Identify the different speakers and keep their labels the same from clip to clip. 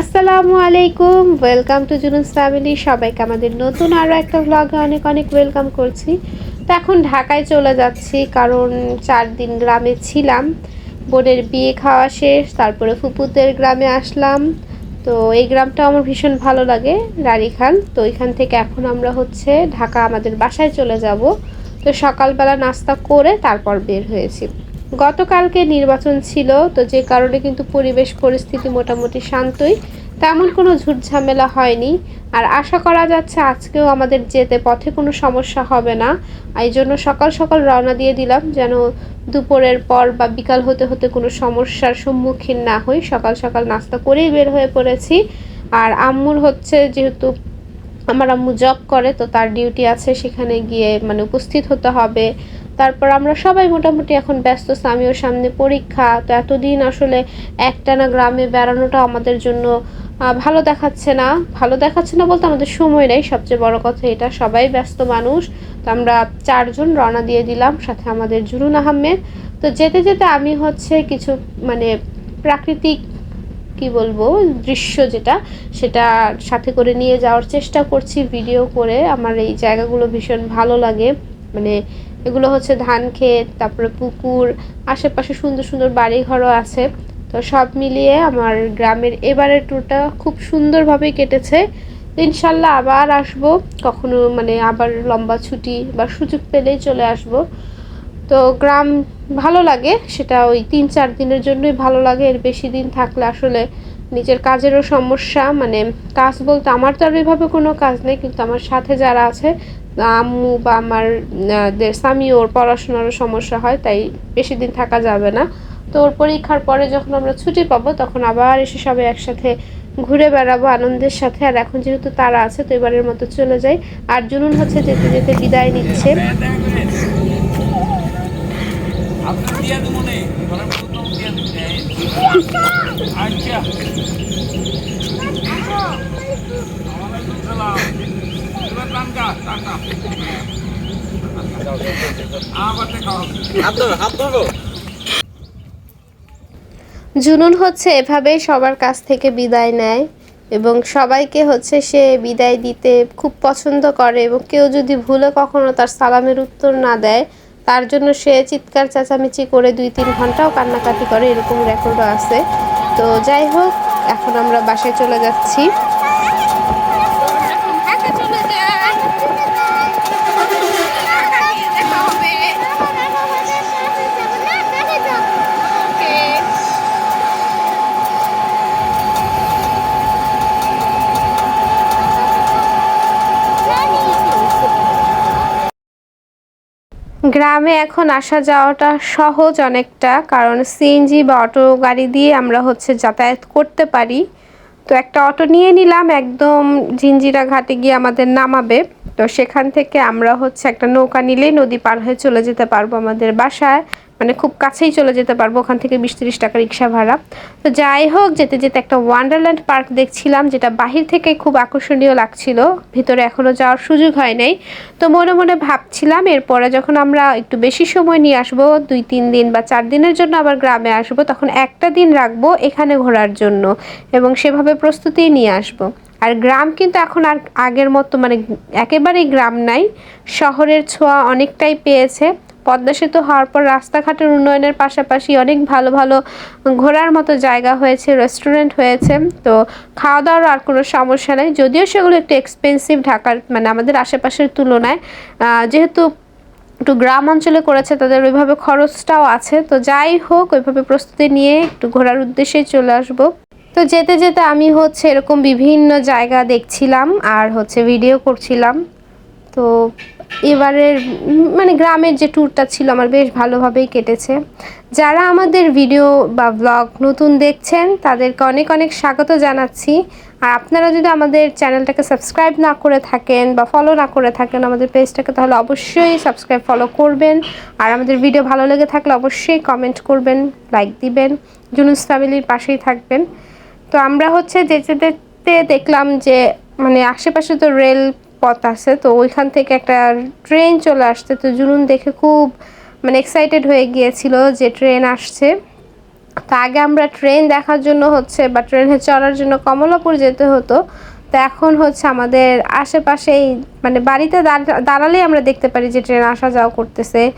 Speaker 1: আসসালামু আলাইকুম welcome to জুনুস family সবাইকে আমাদের নতুন আরও একটা ব্লগে অনেক অনেক ওয়েলকাম করছি। তো এখন ঢাকায় চলে যাচ্ছি, কারণ চার দিন গ্রামে ছিলাম। বোনের বিয়ে খাওয়া শেষ, তারপরে ফুপুদের গ্রামে আসলাম। তো এই গ্রামটা আমার ভীষণ ভালো লাগে রানীখাল তো এখান থেকে এখন আমরা হচ্ছে ঢাকা আমাদের বাসায় চলে যাব। তো সকালবেলা নাস্তা করে তারপর বের হয়েছি। গতকালকে নির্বাচন ছিল, তো যে কারণে কিন্তু পরিবেশ পরিস্থিতি মোটামুটি শান্তই। তেমন কোনো ঝুট ঝামেলা হয়নি। আর আশা করা যাচ্ছে আজকেও আমাদের যেতে পথে কোনো সমস্যা হবে না। এই জন্য সকাল সকাল রওনা দিয়ে দিলাম যেন দুপুরের পর বা বিকাল হতে হতে কোনো সমস্যার সম্মুখীন না হই। সকাল সকাল নাস্তা করেই বের হয়ে পড়েছি। আর আম্মুর হচ্ছে যেহেতু আমার আম্মু জব করে, তো তার ডিউটি আছে, সেখানে গিয়ে মানে উপস্থিত হতে হবে। তারপর আমরা সবাই মোটামুটি এখন ব্যস্ত আমিও সামনে পরীক্ষা, তো এতদিন আসলে একটানা গ্রামে বেড়ানোটা আমাদের জন্য ভালো দেখাচ্ছে না। ভালো দেখাচ্ছে না বলতে আমাদের সময় নেই, সবচেয়ে বড় কথা এটা, সবাই ব্যস্ত মানুষ। তো আমরা চারজন রওনা দিয়ে দিলাম, সাথে আমাদের জুরুন আহমেদ। তো যেতে যেতে আমি হচ্ছে কিছু মানে প্রাকৃতিক, কি বলব, দৃশ্য যেটা, সেটা সাথে করে নিয়ে যাওয়ার চেষ্টা করছি, ভিডিও করে। আমার এই জায়গাগুলো ভীষণ ভালো লাগে। মানে এগুলো হচ্ছে ধান ক্ষেত, তারপরে পুকুর, আশেপাশে সুন্দর সুন্দর বাড়িঘরও আছে। তো সব মিলিয়ে আমার গ্রামের এবারের ট্যুরটা খুব সুন্দরভাবেই কেটেছে। ইনশাল্লাহ আবার আসব, কখনো মানে আবার লম্বা ছুটি বা সুযোগ পেলেই চলে আসব। তো গ্রাম ভালো লাগে, সেটা ওই তিন চার দিনের জন্যই ভালো লাগে, এর বেশি দিন থাকলে আসলে নিজের কাজেরও সমস্যা। মানে কাজ বলতে আমার তো আর ওইভাবে কোনো কাজ নেই, কিন্তু আমার সাথে যারা আছে আম্মু বা আমার স্বামী ওর পড়াশোনারও সমস্যা হয়, তাই বেশি দিন থাকা যাবে না। তো ওর পরীক্ষার পরে যখন আমরা ছুটি পাবো, তখন আবার এসে সবাই একসাথে ঘুরে বেড়াবো আনন্দের সাথে। আর এখন যেহেতু তারা আছে, তো এবারের মতো চলে যাই। আর জুনুন হচ্ছে যেতে যেতে বিদায় নিচ্ছে।
Speaker 2: আচ্ছা।
Speaker 1: জুনুন হচ্ছে এভাবেই সবার কাছ থেকে বিদায় নেয় এবং সবাইকে হচ্ছে সে বিদায় দিতে খুব পছন্দ করে এবং কেউ যদি ভুলে কখনো তার সালামের উত্তর না দেয়, তার জন্য সে চিৎকার, চেঁচামেচি করে দুই তিন ঘন্টাও কান্নাকাটি করে, এরকম রেকর্ডও আছে। তো যাই হোক, এখন আমরা বাসায় চলে যাচ্ছি। গ্রামে এখন আসা যাওয়াটা সহজ অনেকটা, কারণ সিএনজি বা অটো গাড়ি দিয়ে আমরা হচ্ছে যাতায়াত করতে পারি। তো একটা অটো নিয়ে নিলাম একদম জিঞ্জিরা ঘাটে গিয়ে আমাদের নামাবে। তো সেখান থেকে আমরা হচ্ছে একটা নৌকা নিলেই নদী পার হয়ে চলে যেতে পারব আমাদের বাসায়। মানে খুব কাছেই চলে যেতে পারব, ওখান থেকে বিশ তিরিশ টাকা রিক্সা ভাড়া। তো যাই হোক, যেতে যেতে একটা ওয়ান্ডারল্যান্ড পার্ক দেখছিলাম, যেটা বাহির থেকে খুব আকর্ষণীয় লাগছিল, ভিতরে এখনও যাওয়ার সুযোগ হয় নাই। তো মনে মনে ভাবছিলাম, এরপরে যখন আমরা একটু বেশি সময় নিয়ে আসব, দুই তিন দিন বা চার দিনের জন্য আবার গ্রামে আসব, তখন একটা দিন রাখব এখানে ঘোরার জন্য এবং সেভাবে প্রস্তুতি নিয়ে আসব। আর গ্রাম কিন্তু এখন আর আগের মতো মানে একেবারেই গ্রাম নাই। শহরের ছোঁয়া অনেকটাই পেয়েছে। পদ্মা সেতু হওয়ার পর রাস্তাঘাটের উন্নয়নের পাশাপাশি অনেক ভালো ভালো ঘোরার মতো জায়গা হয়েছে রেস্টুরেন্ট হয়েছে। তো খাওয়া দাওয়ার আর কোনো সমস্যা নেই। যদিও সেগুলো একটু এক্সপেন্সিভ ঢাকার মানে আমাদের আশেপাশের তুলনায়। যেহেতু একটু গ্রাম অঞ্চলে করেছে, তাদের ওইভাবে খরচটাও আছে। তো যাই হোক, ওইভাবে প্রস্তুতি নিয়ে একটু ঘোরার উদ্দেশ্যে চলে আসব। তো যেতে যেতে আমি হচ্ছে এরকম বিভিন্ন জায়গা দেখছিলাম আর হচ্ছে ভিডিও করছিলাম। তো এবারের মানে গ্রামের যে ট্যুরটা ছিল আমার বেশ ভালোভাবেই কেটেছে। যারা আমাদের ভিডিও বা ব্লগ নতুন দেখছেন, তাদেরকে অনেক অনেক স্বাগত জানাচ্ছি। আর আপনারা যদি আমাদের চ্যানেলটাকে সাবস্ক্রাইব না করে থাকেন বা ফলো না করে থাকেন আমাদের পেজটাকে তাহলে অবশ্যই সাবস্ক্রাইব ফলো করবেন। আর আমাদের ভিডিও ভালো লেগে থাকলে অবশ্যই কমেন্ট করবেন লাইক দিবেন। জুনুস ফ্যামিলির পাশেই থাকবেন। তো আমরা হচ্ছে যেতে যেতে দেখলাম যে মানে আশেপাশে তো রেল পথ আছে, তো ওইখান থেকে একটা ট্রেন চলে আসছে। তো জুনুন দেখে খুব মানে এক্সাইটেড হয়ে গিয়েছিল যে ট্রেন আসছে। তো আগে আমরা ট্রেন দেখার জন্য হচ্ছে, বা ট্রেনে চড়ার জন্য কমলাপুর যেতে হতো। তো এখন হচ্ছে আমাদের আশেপাশেই মানে বাড়িতে দাঁড়া- দাঁড়ালেই আমরা দেখতে পারি যে ট্রেন আসা যাওয়া করতেছে।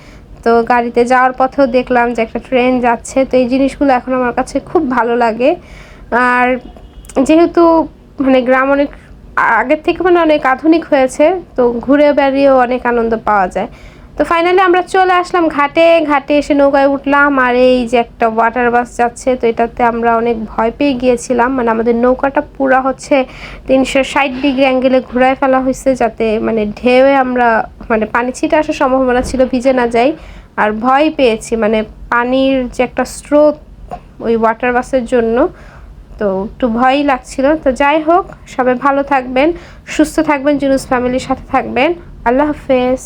Speaker 1: তো গাড়িতে যাওয়ার পথেও দেখলাম যে একটা ট্রেন যাচ্ছে। তো এই জিনিসগুলো এখন আমার কাছে খুব ভালো লাগে। আর যেহেতু মানে গ্রাম অনেক, আগের থেকে মানে অনেক আধুনিক হয়েছে, তো ঘুরে বেড়িয়েও অনেক আনন্দ পাওয়া যায়। তো ফাইনালি আমরা চলে আসলাম ঘাটে ঘাটে এসে নৌকায় উঠলাম, আর এই যে একটা ওয়াটার বাস যাচ্ছে, তো এটাতে আমরা অনেক ভয় পেয়ে গিয়েছিলাম। মানে আমাদের নৌকাটা পুরা হচ্ছে তিনশো ষাট ডিগ্রি অ্যাঙ্গেলে ঘুরায় ফেলা হয়েছে, যাতে মানে ঢেউয়ে আমরা মানে পানি ছিটে আসার সম্ভাবনা ছিল, ভিজে না যাই। আর ভয় পেয়েছি মানে পানির যে একটা স্রোত ওই ওয়াটার বাসের জন্য তো একটু ভয়ই লাগছিল। তো যাই হোক, সবাই ভালো থাকবেন, সুস্থ থাকবেন, জুনুস ফ্যামিলির সাথে থাকবেন। আল্লাহ হাফেজ।